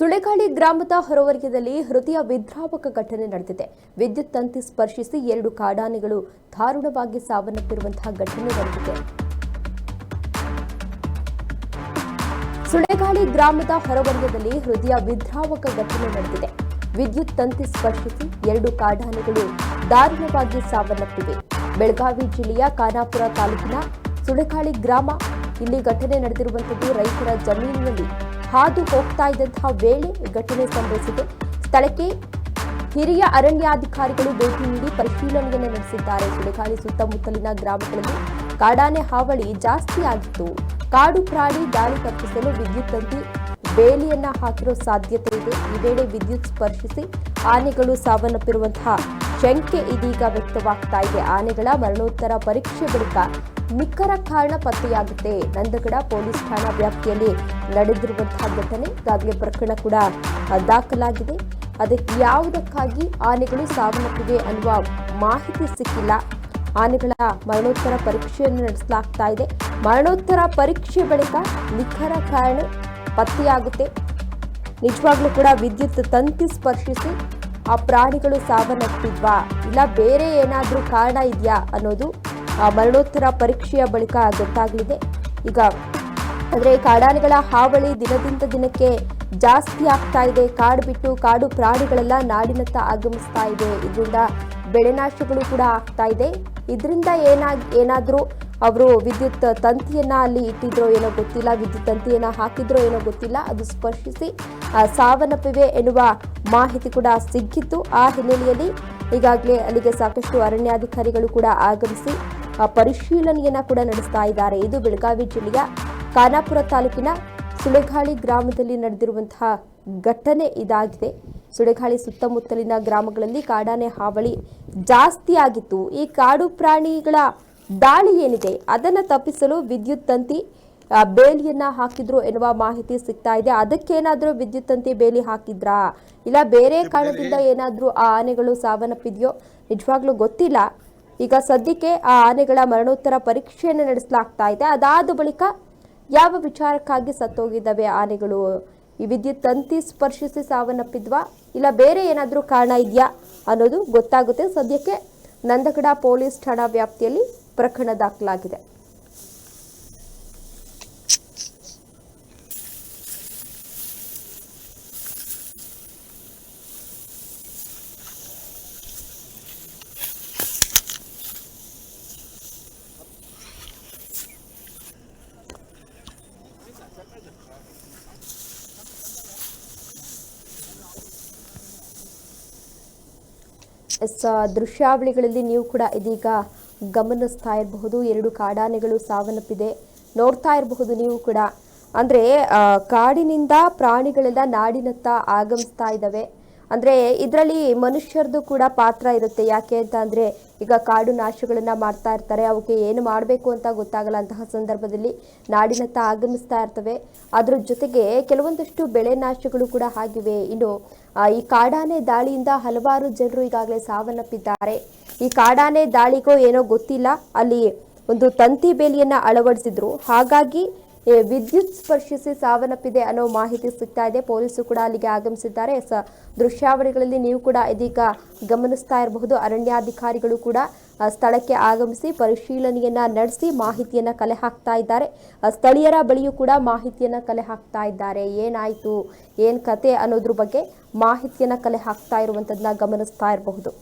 ಸುಳೆಗಾಳಿ ಗ್ರಾಮದ ಹೊರವಲಯದಲ್ಲಿ ಹೃದಯ ವಿದ್ರಾವಕ ಘಟನೆ ನಡೆದಿದೆ. ವಿದ್ಯುತ್ ತಂತಿ ಸ್ಪರ್ಶಿಸಿ ಎರಡು ಕಾಡಾನೆಗಳು ದಾರುಣವಾಗಿ ಸಾವನ್ನಪ್ಪಿರುವಂತಹ ಘಟನೆ ನಡೆದಿದೆ. ಸುಳೆಗಾಳಿ ಗ್ರಾಮದ ಹೊರವಲಯದಲ್ಲಿ ಹೃದಯ ವಿದ್ರಾವಕ ಘಟನೆ ನಡೆದಿದೆ. ವಿದ್ಯುತ್ ತಂತಿ ಸ್ಪರ್ಶಿಸಿ ಎರಡು ಕಾಡಾನೆಗಳು ದಾರುಣವಾಗಿ ಸಾವನ್ನಪ್ಪಿವೆ. ಬೆಳಗಾವಿ ಜಿಲ್ಲೆಯ ಖಾನಾಪುರ ತಾಲೂಕಿನ ಸುಳೆಗಾಳಿ ಗ್ರಾಮ, ಇಲ್ಲಿ ಘಟನೆ ನಡೆದಿರುವಂಥದ್ದು ರೈತರ ಜಮೀನಿನಲ್ಲಿ. ಹಾದು ಹೋಗ್ತಾ ಇದ್ದಂತಹ ವೇಳೆ ಘಟನೆ ಸಂಭವಿಸಿದೆ. ಸ್ಥಳಕ್ಕೆ ಹಿರಿಯ ಅರಣ್ಯಾಧಿಕಾರಿಗಳು ಭೇಟಿ ನೀಡಿ ಪರಿಶೀಲನೆಯನ್ನು ನಡೆಸಿದ್ದಾರೆ. ಸುಳೆಗಾಲಿ ಸುತ್ತಮುತ್ತಲಿನ ಗ್ರಾಮಗಳಲ್ಲಿ ಕಾಡಾನೆ ಹಾವಳಿ ಜಾಸ್ತಿ ಆಗಿತ್ತು. ಕಾಡು ಪ್ರಾಣಿ ದಾಳಿ ತಪ್ಪಿಸಲು ವಿದ್ಯುತ್ ತಂತಿ ಬೇಲಿಯನ್ನ ಹಾಕಿರೋ ಸಾಧ್ಯತೆ ಇದೆ. ಈ ವೇಳೆ ವಿದ್ಯುತ್ ಸ್ಪರ್ಶಿಸಿ ಆನೆಗಳು ಸಾವನ್ನಪ್ಪಿರುವಂತಹ ಶಂಕೆ ಇದೀಗ ವ್ಯಕ್ತವಾಗ್ತಾ ಇದೆ. ಆನೆಗಳ ಮರಣೋತ್ತರ ಪರೀಕ್ಷೆ ಬಳಿಕ ನಿಖರ ಕಾರಣ ಪತ್ತೆಯಾಗುತ್ತೆ. ನಂದಗಡ ಪೊಲೀಸ್ ಠಾಣಾ ವ್ಯಾಪ್ತಿಯಲ್ಲಿ ನಡೆದಿರುವಂತಹ ಘಟನೆ ಈಗಾಗಲೇ ಪ್ರಕರಣ ಕೂಡ ದಾಖಲಾಗಿದೆ. ಅದಕ್ಕೆ ಯಾವುದಕ್ಕಾಗಿ ಆನೆಗಳು ಸಾವನ್ನಪ್ಪಿವೆ ಅನ್ನುವ ಮಾಹಿತಿ ಸಿಕ್ಕಿಲ್ಲ. ಆನೆಗಳ ಮರಣೋತ್ತರ ಪರೀಕ್ಷೆಯನ್ನು ನಡೆಸಲಾಗ್ತಾ ಇದೆ. ಮರಣೋತ್ತರ ಪರೀಕ್ಷೆ ಬಳಿಕ ನಿಖರ ಕಾರಣ ಪತ್ತೆಯಾಗುತ್ತೆ. ನಿಜವಾಗ್ಲೂ ಕೂಡ ವಿದ್ಯುತ್ ತಂತಿ ಸ್ಪರ್ಶಿಸಿ ಆ ಪ್ರಾಣಿಗಳು ಸಾವನ್ನಪ್ಪಿದ್ವಾ? ಇಲ್ಲ ಬೇರೆ ಏನಾದರೂ ಕಾರಣ ಇದೆಯಾ ಅನ್ನೋದು ಆ ಮರಣೋತ್ತರ ಪರೀಕ್ಷೆಯ ಬಳಿಕ ಗೊತ್ತಾಗಲಿದೆ. ಈಗ, ಅಂದರೆ ಕಾಡಾನೆಗಳ ಹಾವಳಿ ದಿನದಿಂದ ದಿನಕ್ಕೆ ಜಾಸ್ತಿ ಆಗ್ತಾ ಇದೆ. ಕಾಡು ಬಿಟ್ಟು ಕಾಡು ಪ್ರಾಣಿಗಳೆಲ್ಲ ನಾಡಿನತ್ತ ಆಗಮಿಸ್ತಾ ಇದೆ. ಇದರಿಂದ ಬೆಳೆನಾಶಗಳು ಕೂಡ ಆಗ್ತಾ ಇದೆ. ಇದರಿಂದ ಏನಾಗ್, ಏನಾದರೂ ಅವರು ವಿದ್ಯುತ್ ತಂತಿಯನ್ನ ಅಲ್ಲಿ ಇಟ್ಟಿದ್ರೋ ಏನೋ ಗೊತ್ತಿಲ್ಲ, ವಿದ್ಯುತ್ ತಂತಿಯನ್ನ ಹಾಕಿದ್ರೋ ಏನೋ ಗೊತ್ತಿಲ್ಲ, ಅದು ಸ್ಪರ್ಶಿಸಿ ಸಾವನ್ನಪ್ಪಿವೆ ಎನ್ನುವ ಮಾಹಿತಿ ಕೂಡ ಸಿಕ್ಕಿತ್ತು. ಆ ಹಿನ್ನೆಲೆಯಲ್ಲಿ ಈಗಾಗಲೇ ಅಲ್ಲಿಗೆ ಸಾಕಷ್ಟು ಅರಣ್ಯಾಧಿಕಾರಿಗಳು ಕೂಡ ಆಗಮಿಸಿ ಪರಿಶೀಲನೆಯನ್ನ ಕೂಡ ನಡೆಸ್ತಾ ಇದ್ದಾರೆ. ಇದು ಬೆಳಗಾವಿ ಜಿಲ್ಲೆಯ ಖಾನಾಪುರ ತಾಲೂಕಿನ ಸುಳೆಗಾಳಿ ಗ್ರಾಮದಲ್ಲಿ ನಡೆದಿರುವಂತಹ ಘಟನೆ ಇದಾಗಿದೆ. ಸುಳೆಗಾಳಿ ಸುತ್ತಮುತ್ತಲಿನ ಗ್ರಾಮಗಳಲ್ಲಿ ಕಾಡಾನೆ ಹಾವಳಿ ಜಾಸ್ತಿ ಆಗಿತ್ತು. ಈ ಕಾಡು ಪ್ರಾಣಿಗಳ ದಾಳಿ ಏನಿದೆ ಅದನ್ನು ತಪ್ಪಿಸಲು ವಿದ್ಯುತ್ ತಂತಿ ಬೇಲಿಯನ್ನ ಹಾಕಿದ್ರು ಎನ್ನುವ ಮಾಹಿತಿ ಸಿಗ್ತಾ ಇದೆ. ಅದಕ್ಕೇನಾದ್ರೂ ವಿದ್ಯುತ್ ತಂತಿ ಬೇಲಿ ಹಾಕಿದ್ರಾ? ಇಲ್ಲ ಬೇರೆ ಕಾರಣದಿಂದ ಏನಾದ್ರೂ ಆ ಆನೆಗಳು ಸಾವನ್ನಪ್ಪಿದೆಯೋ? ನಿಜವಾಗ್ಲೂ ಗೊತ್ತಿಲ್ಲ. ಈಗ ಸದ್ಯಕ್ಕೆ ಆ ಆನೆಗಳ ಮರಣೋತ್ತರ ಪರೀಕ್ಷೆಯನ್ನು ನಡೆಸಲಾಗ್ತಾ ಇದೆ. ಅದಾದ ಬಳಿಕ ಯಾವ ವಿಚಾರಕ್ಕಾಗಿ ಸತ್ತೋಗಿದ್ದಾವೆ ಆನೆಗಳು? ಈ ವಿದ್ಯುತ್ ತಂತಿ ಸ್ಪರ್ಶಿಸಿ ಸಾವನ್ನಪ್ಪಿದ್ವಾ? ಇಲ್ಲ ಬೇರೆ ಏನಾದರೂ ಕಾರಣ ಇದೆಯಾ ಅನ್ನೋದು ಗೊತ್ತಾಗುತ್ತೆ. ಸದ್ಯಕ್ಕೆ ನಂದಗಡ ಪೊಲೀಸ್ ಠಾಣಾ ವ್ಯಾಪ್ತಿಯಲ್ಲಿ ಪ್ರಕರಣ ದಾಖಲಾಗಿದೆ. ದೃಶ್ಯಾವಳಿಗಳಲ್ಲಿ ನೀವು ಕೂಡ ಇದೀಗ ಗಮನಿಸ್ತಾ ಇರಬಹುದು. ಎರಡು ಕಾಡಾನೆಗಳು ಸಾವನ್ನಪ್ಪಿದೆ. ನೋಡ್ತಾ ಇರಬಹುದು ನೀವು ಕೂಡ. ಅಂದರೆ ಕಾಡಿನಿಂದ ಪ್ರಾಣಿಗಳೆಲ್ಲ ನಾಡಿನತ್ತ ಆಗಮಿಸ್ತಾ ಇದ್ದಾವೆ. ಅಂದರೆ ಇದರಲ್ಲಿ ಮನುಷ್ಯರದು ಕೂಡ ಪಾತ್ರ ಇರುತ್ತೆ. ಯಾಕೆ ಅಂತ ಅಂದರೆ ಈಗ ಕಾಡು ನಾಶಗಳನ್ನು ಮಾಡ್ತಾ ಇರ್ತಾರೆ. ಅವಕ್ಕೆ ಏನು ಮಾಡಬೇಕು ಅಂತ ಗೊತ್ತಾಗಲ್ಲ ಅಂತಹ ಸಂದರ್ಭದಲ್ಲಿ ನಾಡಿನತ್ತ ಆಗಮಿಸ್ತಾ ಇರ್ತವೆ. ಅದ್ರ ಜೊತೆಗೆ ಕೆಲವೊಂದಷ್ಟು ಬೆಳೆ ನಾಶಗಳು ಕೂಡ ಆಗಿವೆ. ಇನ್ನು ಈ ಕಾಡಾನೆ ದಾಳಿಯಿಂದ ಹಲವಾರು ಜನರು ಈಗಾಗಲೇ ಸಾವನ್ನಪ್ಪಿದ್ದಾರೆ. ಈ ಕಾಡಾನೆ ದಾಳಿಗೋ ಏನೋ ಗೊತ್ತಿಲ್ಲ. ಅಲ್ಲಿ ಒಂದು ತಂತಿ ಬೇಲಿಯನ್ನ ಅಳವಡಿಸಿದ್ರು. ಹಾಗಾಗಿ ವಿದ್ಯುತ್ ಸ್ಪರ್ಶಿಸಿ ಸಾವನ್ನಪ್ಪಿದೆ ಅನ್ನೋ ಮಾಹಿತಿ ಸಿಗ್ತಾ ಇದೆ. ಪೊಲೀಸರು ಕೂಡ ಅಲ್ಲಿಗೆ ಆಗಮಿಸಿದ್ದಾರೆ. ಸ ದೃಶ್ಯಾವಳಿಗಳಲ್ಲಿ ನೀವು ಕೂಡ ಇದೀಗ ಗಮನಿಸ್ತಾ ಇರಬಹುದು. ಅರಣ್ಯಾಧಿಕಾರಿಗಳು ಕೂಡ ಸ್ಥಳಕ್ಕೆ ಆಗಮಿಸಿ ಪರಿಶೀಲನೆಯನ್ನ ನಡೆಸಿ ಮಾಹಿತಿಯನ್ನ ಕಲೆ ಹಾಕ್ತಾ ಇದ್ದಾರೆ. ಸ್ಥಳೀಯರ ಬಳಿಯೂ ಕೂಡ ಮಾಹಿತಿಯನ್ನ ಕಲೆ ಹಾಕ್ತಾ ಇದ್ದಾರೆ. ಏನಾಯ್ತು? ಏನ್ ಕತೆ ಅನ್ನೋದ್ರ ಬಗ್ಗೆ ಮಾಹಿತಿಯನ್ನ ಕಲೆ ಹಾಕ್ತಾ ಇರುವಂತದನ್ನ ಗಮನಿಸ್ತಾ ಇರಬಹುದು.